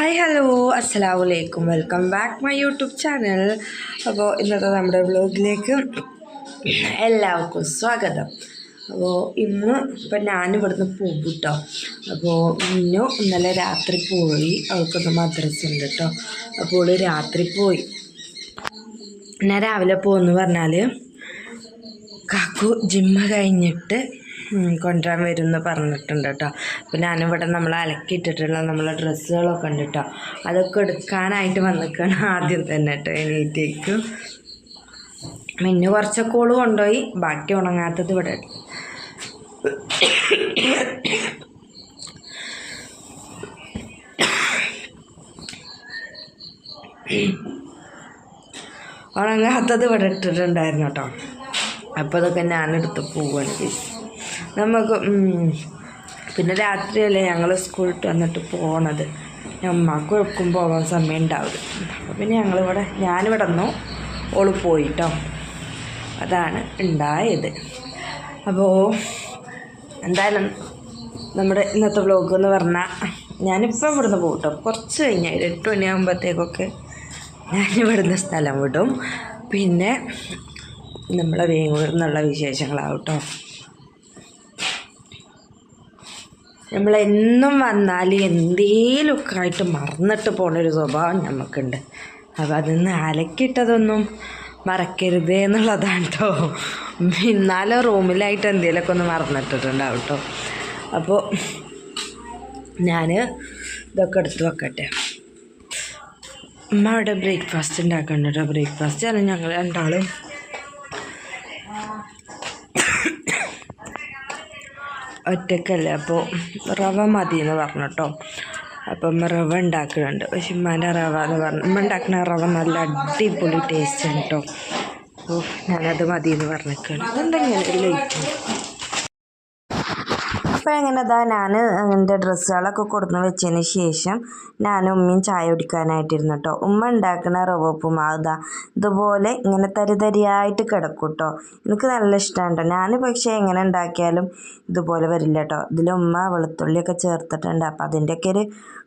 Hi hello അസ്സലാമു അലൈക്കും welcome back my YouTube channel അപ്പോൾ ഇന്നത്തെ നമ്മുടെ വ്ലോഗിലേക്ക് എല്ലാവർക്കും സ്വാഗതം. അപ്പോൾ ഇന്ന് ഇപ്പം ഞാൻ ഇവിടുന്ന് പോകും കേട്ടോ അപ്പോൾ ഇന്നു ഇന്നലെ രാത്രി പോയി. അവൾക്കൊന്ന് മദ്രസ ഉണ്ട് കേട്ടോ അപ്പോൾ രാത്രി പോയി. ഞാൻ രാവിലെ പോകുമെന്ന് പറഞ്ഞാൽ കാക്കു ജിമ്മ കഴിഞ്ഞിട്ട് കൊണ്ടുവരാൻ വരും എന്ന് പറഞ്ഞിട്ടുണ്ട് കേട്ടോ അപ്പോൾ ഞാനിവിടെ നമ്മൾ അലക്കിയിട്ടിട്ടുള്ള നമ്മളെ ഡ്രസ്സുകളൊക്കെ ഉണ്ട് കേട്ടോ അതൊക്കെ എടുക്കാനായിട്ട് വന്നിക്കാണ് ആദ്യം തന്നെ കേട്ടോ എണീറ്റേക്ക് പിന്നെ കുറച്ചൊക്കെ ഓൾ കൊണ്ടുപോയി ബാക്കി ഉണങ്ങാത്തത് ഇവിടെ. ഉണങ്ങാത്തത് ഇവിടെ ഇട്ടിട്ടുണ്ടായിരുന്നു കേട്ടോ അപ്പോൾ അതൊക്കെ ഞാനെടുത്ത് പോവുകയാണ്. നമുക്ക് പിന്നെ രാത്രിയല്ലേ ഞങ്ങൾ സ്കൂളിൽ വന്നിട്ട് പോണത്. അമ്മയ്ക്ക് വെക്കും പോകാൻ സമയം ഉണ്ടാവും അപ്പോൾ പിന്നെ ഞങ്ങളിവിടെ ഞാനിവിടെ നിന്നു. ഓൾ പോയിട്ടോ. അതാണ് ഉണ്ടായത്. അപ്പോൾ എന്തായാലും നമ്മുടെ ഇന്നത്തെ വ്ലോഗ് എന്ന് പറഞ്ഞാൽ ഞാനിപ്പോൾ ഇവിടുന്ന് പോകട്ടോ കേട്ടോ കുറച്ച് കഴിഞ്ഞാൽ ഒരു എട്ട് മണിയാകുമ്പോഴത്തേക്കൊക്കെ ഞാനിവിടുന്ന് സ്ഥലം വിടും. പിന്നെ നമ്മളെ വേങ്ങൂരിൽ നിന്നുള്ള വിശേഷങ്ങളാവും കേട്ടോ നമ്മളെന്നും വന്നാൽ എന്തേലുമൊക്കെ ആയിട്ട് മറന്നിട്ട് പോണൊരു സ്വഭാവം നമുക്കുണ്ട് അപ്പോൾ അതിന്ന് അലക്കിയിട്ടതൊന്നും മറക്കരുത് എന്നുള്ളതാണ് കേട്ടോ എന്നാലും റൂമിലായിട്ട് എന്തെങ്കിലുമൊക്കെ ഒന്ന് മറന്നിട്ടിട്ടുണ്ടാവും കേട്ടോ അപ്പോൾ ഞാൻ ഇതൊക്കെ എടുത്ത് വെക്കട്ടെ. അമ്മ അവിടെ ബ്രേക്ക്ഫാസ്റ്റ് ഉണ്ടാക്കുന്നുണ്ട് കേട്ടോ ബ്രേക്ക്ഫാസ്റ്റ്? ആണ് ഞങ്ങൾ രണ്ടാളും ഒറ്റക്കല്ലേ? അപ്പോൾ റവ മതി എന്ന് പറഞ്ഞു കേട്ടോ അപ്പം റവ ഉണ്ടാക്കുന്നുണ്ട് പക്ഷെ ഉമ്മാന്റെ റവ എന്ന് പറഞ്ഞു ഉമ്മ ഉണ്ടാക്കുന്ന റവ നല്ല അടിപൊളി ടേസ്റ്റ് ആണ് കേട്ടോ അപ്പോൾ ഞാനത് മതി എന്ന് പറഞ്ഞേക്കാണ് അതെന്തെങ്കിലും ലൈറ്റ് അപ്പോൾ എങ്ങനെ ഇതാ ഞാൻ എന്റെ ഡ്രസ്സുകളൊക്കെ കൊടുന്ന് വെച്ചതിന് ശേഷം ഞാൻ ഉമ്മയും ചായ കുടിക്കാനായിട്ടിരുന്നു കേട്ടോ ഉമ്മ ഉണ്ടാക്കുന്ന റവ ഉപ്പുമാവ് ഇതാ ഇതുപോലെ ഇങ്ങനെ തരി തരിയായിട്ട് കിടക്കും കേട്ടോ എനിക്ക് നല്ല ഇഷ്ടമാണ് കേട്ടോ ഞാൻ പക്ഷേ എങ്ങനെ ഉണ്ടാക്കിയാലും ഇതുപോലെ വരില്ല കേട്ടോ ഇതിൽ ഉമ്മ വെളുത്തുള്ളിയൊക്കെ ചേർത്തിട്ടുണ്ട്. അപ്പോൾ അതിന്റെയൊക്കെ ഒരു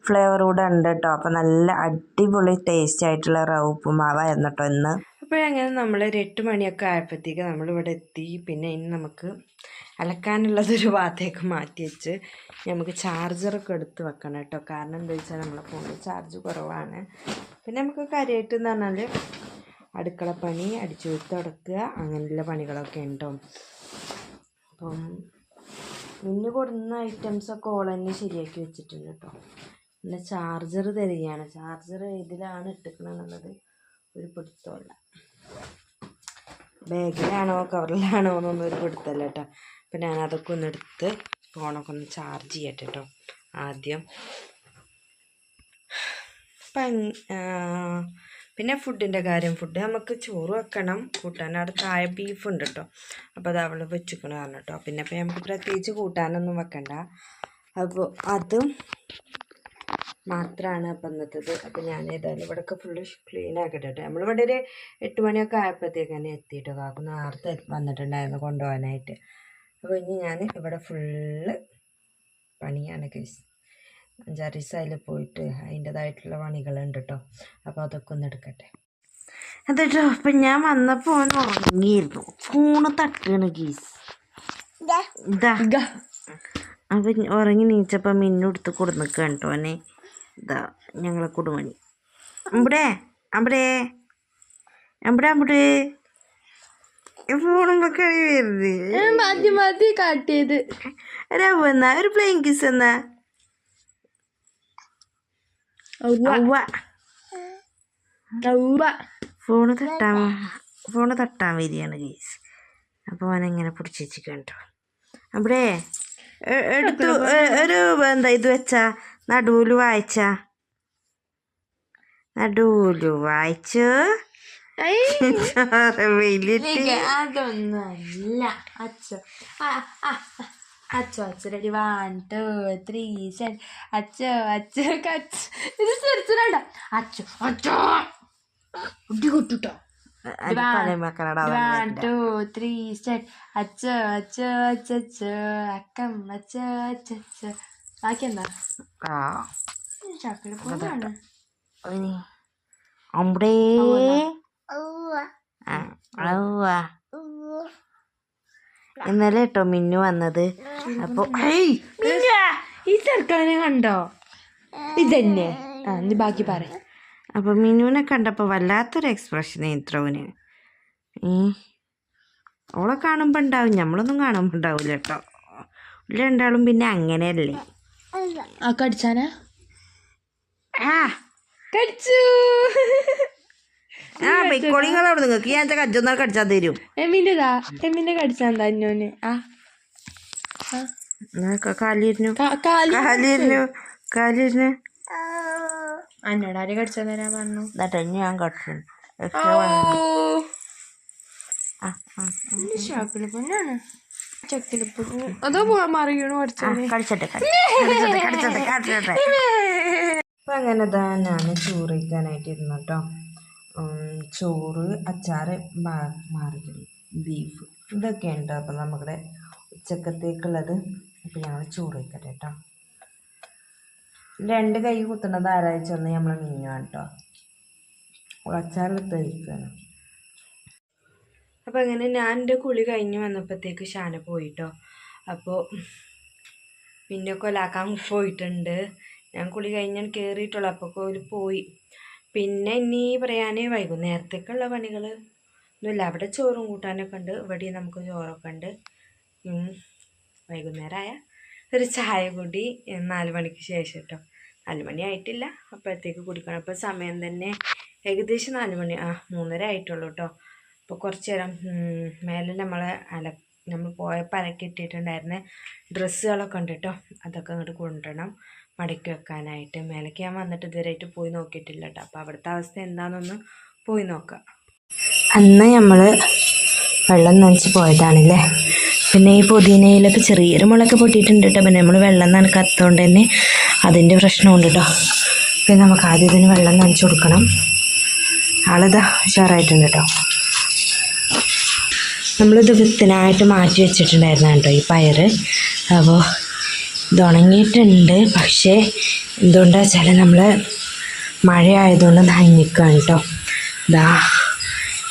ഫ്ലേവർ കൂടെ ഉണ്ട് കേട്ടോ അപ്പോൾ നല്ല അടിപൊളി ടേസ്റ്റ് ആയിട്ടുള്ള റവ ഉപ്പുമാവായിരുന്നു കേട്ടോ ഇന്ന്. അപ്പോഴങ്ങനെ നമ്മൾ ഒരു എട്ട് മണിയൊക്കെ ആയപ്പോഴത്തേക്ക് നമ്മളിവിടെ എത്തി. പിന്നെ ഇനി നമുക്ക് അലക്കാനുള്ളതൊരു ഭാഗത്തേക്ക് മാറ്റി വെച്ച് നമുക്ക് ചാർജറൊക്കെ എടുത്ത് വെക്കണം കേട്ടോ. കാരണം എന്താ വെച്ചാൽ നമ്മളെ ഫോണിൽ ചാർജ് കുറവാണ്. പിന്നെ നമുക്ക് കാര്യമായിട്ട് എന്ന് പറഞ്ഞാൽ അടുക്കള പണി അടിച്ചു തുടക്കുക അങ്ങനെയുള്ള പണികളൊക്കെ ഉണ്ടോ? അപ്പം മുന്നു കൊടുന്ന ഐറ്റംസൊക്കെ ഓൾ തന്നെ ശരിയാക്കി വെച്ചിട്ടുണ്ട് കേട്ടോ. പിന്നെ ചാർജർ തരികയാണ്. ചാർജർ ഇതിലാണ് ഇട്ടിക്കണമെന്നുള്ളത് ഒരു പിടുത്തമല്ല ബാഗിലാണോ കവറിലാണോ എന്നൊന്നും ഒരു പിടുത്തല്ല കേട്ടോ. അപ്പം ഞാൻ അതൊക്കെ ഒന്ന് എടുത്ത് ഫോണൊക്കെ ഒന്ന് ചാർജ് ചെയ്യട്ടെ കേട്ടോ ആദ്യം അപ്പം പിന്നെ ഫുഡിന്റെ കാര്യം. ഫുഡ് നമുക്ക് ചോറ് വെക്കണം. കൂട്ടാൻ അവിടെ താഴെ ബീഫ് ഉണ്ട് കേട്ടോ അപ്പോൾ അത് അവൾ വെച്ചിക്കണം പറഞ്ഞു കേട്ടോ പിന്നെ ഇപ്പം നമുക്ക് പ്രത്യേകിച്ച് കൂട്ടാനൊന്നും വെക്കണ്ട. അപ്പോൾ അതും മാത്രമാണ് അപ്പം ഇന്നത്തേത്. അപ്പം ഞാൻ ഏതായാലും ഇവിടെയൊക്കെ ഫുള്ള് ക്ലീൻ ആക്കട്ടെ കേട്ടോ നമ്മളിവിടെ ഒരു എട്ട് മണിയൊക്കെ ആയപ്പോഴത്തേക്ക് തന്നെ എത്തിയിട്ട്. കാക്കു നേരത്തെ വന്നിട്ടുണ്ടായിരുന്നു കൊണ്ടുപോകാനായിട്ട്. അപ്പോൾ ഇനി ഞാൻ ഇവിടെ ഫുള്ള് പണിയാണ് കേസ് അഞ്ചാറ് ദിവസം അതിൽ പോയിട്ട് അതിന്റെതായിട്ടുള്ള പണികളുണ്ട് കേട്ടോ അപ്പോൾ അതൊക്കെ ഒന്ന് എടുക്കട്ടെ. അതെട്ടോ അപ്പം ഞാൻ വന്നപ്പോൾ ഓൻ ഉറങ്ങിയിരുന്നു. ഫോണ് തട്ടാണ് ഗീസ് അപ്പം ഉറങ്ങി നീച്ചപ്പോൾ മിന്നു എടുത്ത് കൊടുന്നിക്കാണ് കേട്ടോ അവനെ ഇതാ ഞങ്ങളെ കുടുമണി. അമ്പടേ അമ്പടേ. അവിടെ അമ്പടേ. ഫോണുമ്പോ കളി വരുന്നത് മതി മതി കാട്ടിയത് രവ് എന്നാ ഒരു പ്ലെയിൻ കിസ് എന്നാ. അവ്വ ഫോണ് തട്ടാൻ ഫോണ് തട്ടാൻ വരികയാണ് കേസ് അപ്പോൾ പിടിച്ച് വെച്ചിരിക്കണം കേട്ടോ അവിടെ എടുത്തു ഒരു എന്താ ഇത് വെച്ചാ? നടുവിൽ വായിച്ച? നടുവിൽ വായിച്ചു അതൊന്നല്ല അച്ഛോ അച്ഛോ അച്ഛൻ. റെഡി വൺ ടു ത്രീ സെൻ അച്ഛോ കച്ച് ഇത് ചെറുച്ചനണ്ട അച്ഛോ അച്ഛോ കുട്ടി കൊട്ടുട്ടോ. വൺ ടു ത്രീ സെൻ അക്കം ബാക്കി എന്താ? അമ്പടേ. ഇന്നലെ കേട്ടോ മിന്നു വന്നത്. അപ്പൊ ഈ ചെറുക്കനെ കണ്ടോ? ഇതന്നെ. ആ നീ ബാക്കി പറ. അപ്പൊ മിന്നുവിനെ കണ്ടപ്പോ വല്ലാത്തൊരു എക്സ്പ്രഷൻ ഇത്രവിന് ഓളെ കാണുമ്പോ ഉണ്ടാവും നമ്മളൊന്നും കാണുമ്പോ ഉണ്ടാവില്ല കേട്ടോ ഉള്ള രണ്ടാളും പിന്നെ അങ്ങനെയല്ലേ. ആ കടിച്ചാനാ? ആ. കടിച്ചു. ആ പൊയ്ക്കോളിങ്ങളവിടെ നിങ്ങൾക്ക് ഞാൻ കജ്ജൊന്നാൾ കടിച്ചാൽ തരും. എമ്മിന്റെതാ? എമ്മിന്റെ കടിച്ചാന്താ അന്നോന് ആ. ആ. കാലിരുന്നു. കാലിരുന്നു കാലിരുന്നു. അന്നോട് ആര് കടിച്ചാൻ തരാൻ പറഞ്ഞു? എന്നിട്ട് ഞാൻ കടിച്ചു അതോ മറിയണു കടിച്ചട്ടെ കടിച്ചട്ടെ കടിച്ചട്ടെ കടിച്ചട്ടെ അപ്പം അങ്ങനെ തന്നെയാണ് ഞാൻ ചോറ് കഴിക്കാനായിട്ട് ഇരുന്നു കേട്ടോ. ചോറ് അച്ചാർ മാറിക്കടി ബീഫ് ഇതൊക്കെ ഉണ്ട് അപ്പം നമ്മുടെ ഉച്ചക്കത്തേക്കുള്ളത് അപ്പം ഞങ്ങൾ ചോറ് വയ്ക്കട്ടെ കേട്ടോ രണ്ട് കൈ കുത്തുന്നത് ആരാഴ്ച നമ്മൾ മിന്നുവാണ് കേട്ടോ അച്ചാറിലെടുത്ത് കഴിക്കുകയാണ് അപ്പം അങ്ങനെ ഞാൻ എന്റെ കുളി കഴിഞ്ഞ് വന്നപ്പോഴത്തേക്ക് ഷാന പോയിട്ടോ അപ്പോൾ പിന്നെ കൊലാക്കാൻ പോയിട്ടുണ്ട്. ഞാൻ കുളി കഴിഞ്ഞാൽ കയറിയിട്ടുള്ളൂ അപ്പോൾ കോൽ പോയി. പിന്നെ ഇനി പറയാൻ വൈകുന്നേരത്തേക്കുള്ള പണികൾ ഒന്നുമില്ല അവിടെ ചോറും കൂട്ടാനൊക്കെ ഉണ്ട്. ഇവിടെ നമുക്ക് ചോറൊക്കെ ഉണ്ട്. വൈകുന്നേരമായ ഒരു ചായ കൂടി നാല് മണിക്ക് ശേഷം കേട്ടോ നാല് മണി ആയിട്ടില്ല അപ്പോഴത്തേക്ക് കുടിക്കണം. അപ്പോൾ സമയം തന്നെ ഏകദേശം നാല് മണി ആ മൂന്നര ആയിട്ടുള്ളൂ കേട്ടോ അപ്പോൾ കുറച്ച് നേരം മേലെ നമ്മൾ അല നമ്മൾ പോയപ്പോൾ അലക്കിട്ടിട്ടുണ്ടായിരുന്ന ഡ്രസ്സുകളൊക്കെ ഉണ്ട് കേട്ടോ അതൊക്കെ അങ്ങോട്ട് കൊണ്ടുവരണം. മടക്കി വെക്കാനായിട്ട്. മേലേക്ക് ഞാൻ വന്നിട്ട് ഇതുവരെയായിട്ട് പോയി നോക്കിയിട്ടില്ല കേട്ടോ അപ്പോൾ അവിടുത്തെ അവസ്ഥ എന്താണെന്നൊന്ന് പോയി നോക്കാം. അന്ന് നമ്മൾ വെള്ളം നനച്ച് പോയതാണല്ലേ? പിന്നെ ഈ പുതിനയിലൊക്കെ ചെറിയൊരു മുളക്ക് പൊട്ടിയിട്ടുണ്ട് കേട്ടോ പിന്നെ നമ്മൾ വെള്ളം നനക്കാത്തതുകൊണ്ട് തന്നെ അതിന്റെ പ്രശ്നമുണ്ട് കേട്ടോ പിന്നെ നമുക്ക് ആദ്യം ഇതിന് വെള്ളം നനച്ച് കൊടുക്കണം. ആളിതാ ഉഷാറായിട്ടുണ്ട് കേട്ടോ നമ്മളിത് വിത്തിനായിട്ട് മാറ്റി വെച്ചിട്ടുണ്ടായിരുന്നു കേട്ടോ ഈ പയർ അപ്പോൾ ഇത് ഉണങ്ങിയിട്ടുണ്ട് പക്ഷേ എന്തുകൊണ്ടാ വെച്ചാൽ നമ്മൾ മഴ ആയതുകൊണ്ട് നനഞ്ഞിക്കാണ് കേട്ടോ ഇതാ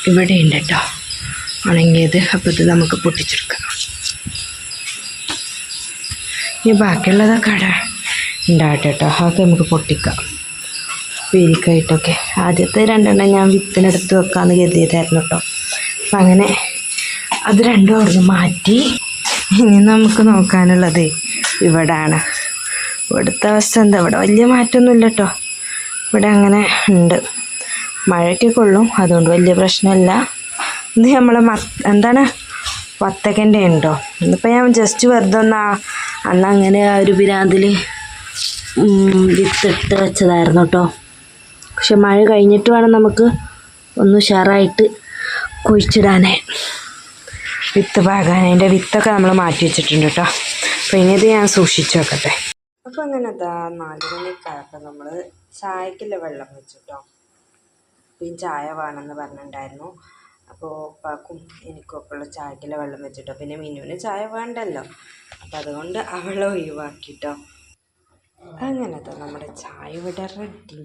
ഇവിടെ ഉണ്ട് കേട്ടോ ഉണങ്ങിയത്. അപ്പോൾ ഇത് നമുക്ക് പൊട്ടിച്ചെടുക്കാം. ഇനി ബാക്കിയുള്ളതൊക്കെ അവിടെ ഉണ്ടാവട്ടെ കേട്ടോ അതൊക്കെ നമുക്ക് പൊട്ടിക്കാം. പേരിക്കായിട്ടൊക്കെ ആദ്യത്തെ രണ്ടെണ്ണം ഞാൻ വിത്തിനെടുത്ത് വെക്കാമെന്ന് കരുതിയതായിരുന്നു കേട്ടോ അപ്പം അങ്ങനെ അത് രണ്ടും അവിടുന്ന് മാറ്റി ഇനി നമുക്ക് നോക്കാനുള്ളത് ഇവിടാണ്. ഇവിടുത്തെ അവസ്ഥ എന്താ? ഇവിടെ വലിയ മാറ്റമൊന്നുമില്ല കേട്ടോ ഇവിടെ അങ്ങനെ ഉണ്ട്. മഴയ്ക്ക് കൊള്ളും. അതുകൊണ്ട് വലിയ പ്രശ്നമില്ല. ഇത് നമ്മൾ എന്താണ്? വത്തക്കന്റെ ഉണ്ടോ? ഇന്നിപ്പോൾ ഞാൻ ജസ്റ്റ് വെറുതെ ഒന്ന് അന്ന് അങ്ങനെ ആ ഒരു പിരാന്തിൽ വിത്തിട്ട് വെച്ചതായിരുന്നു കേട്ടോ. പക്ഷെ മഴ കഴിഞ്ഞിട്ട് വേണം നമുക്ക് ഒന്ന് ഉഷാറായിട്ട് കുഴിച്ചിടാനേ. വിത്ത് പാകാൻ. അതിന്റെ വിത്തൊക്കെ നമ്മൾ മാറ്റി വെച്ചിട്ടുണ്ട് കേട്ടോ. അപ്പോൾ ഇനി ഇത് ഞാൻ സൂക്ഷിച്ചു വെക്കട്ടെ. അപ്പോൾ അങ്ങനെ അതാ നാല് മണിക്കായപ്പോൾ നമ്മൾ ചായക്കില്ല വെള്ളം വെച്ചിട്ടോ? പിന്നെ ചായ വേണമെന്ന് പറഞ്ഞിട്ടുണ്ടായിരുന്നു അപ്പോൾ ഉപ്പാക്കും എനിക്കും ഒക്കെ ഉള്ള ചായക്കുള്ള വെള്ളം വെച്ചിട്ടോ? പിന്നെ മിനുവിന് ചായ വേണ്ടല്ലോ. അപ്പോൾ അതുകൊണ്ട് അവളെ ഒഴിവാക്കിട്ടോ. അങ്ങനത്തെ നമ്മുടെ ചായ ഇവിടെ റെഡി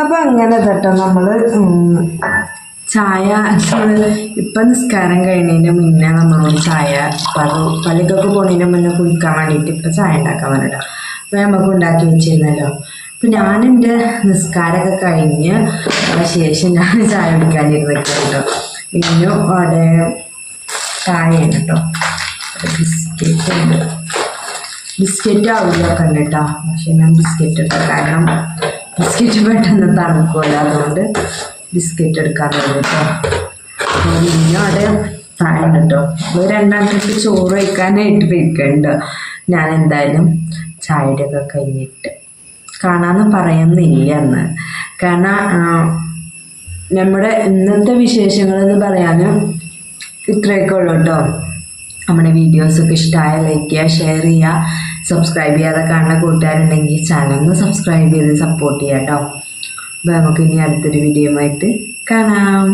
അപ്പോൾ അങ്ങനെ തട്ടോ നമ്മൾ ചായ ഇപ്പൊ നിസ്കാരം കഴിഞ്ഞതിന് മുന്നേ നമ്മളോട് ചായ പള്ളിക്കൊക്കെ പോണതിന് മുന്നേ കുടിക്കാൻ വേണ്ടിയിട്ട് ഇപ്പൊ ചായ ഉണ്ടാക്കാൻ പറഞ്ഞിട്ട്. അപ്പൊ നമുക്ക് ഉണ്ടാക്കി വെച്ചിരുന്നല്ലോ. അപ്പൊ ഞാൻ എന്റെ നിസ്കാരമൊക്കെ കഴിഞ്ഞ് ശേഷം ഞാൻ ചായ കുടിക്കാനിരുന്ന് കേട്ടോ പിന്നെ അവിടെ ചായയാണ് കേട്ടോ ബിസ്ക്കറ്റ് ഉണ്ട്. ബിസ്ക്കറ്റ് ആവില്ല ഉണ്ട് കേട്ടോ പക്ഷെ ഞാൻ ബിസ്ക്കറ്റ് എടുക്കാം കാരണം ബിസ്ക്കറ്റ് പെട്ടെന്ന് തണുക്കുമല്ലോ അതുകൊണ്ട് ബിസ്ക്കറ്റ് എടുക്കാൻ കേട്ടോ. പിന്നെ അവിടെ ഫാൻ കേട്ടോ അപ്പോൾ രണ്ടാം ട്രിപ്പ് ചോറ് വയ്ക്കാനായിട്ട് വെക്കുന്നുണ്ട് ഞാൻ എന്തായാലും ചായയുടെ ഒക്കെ കഴിഞ്ഞിട്ട് കാണാമെന്ന് പറയുന്നില്ല എന്ന് കാരണം നമ്മുടെ ഇന്നത്തെ വിശേഷങ്ങളെന്ന് പറയാനും ഇത്രയൊക്കെ ഉള്ളൂ കേട്ടോ. നമ്മുടെ വീഡിയോസൊക്കെ ഇഷ്ടമായ ലൈക്ക് ചെയ്യുക ഷെയർ ചെയ്യുക സബ്സ്ക്രൈബ് ചെയ്യാതെ കാണുന്ന കൂട്ടുകാരുണ്ടെങ്കിൽ ചാനൽ സബ്സ്ക്രൈബ് ചെയ്ത് സപ്പോർട്ട് ചെയ്യാം കേട്ടോ. നമുക്ക് ഇനി അടുത്തൊരു വീഡിയോ ആയിട്ട് കാണാം.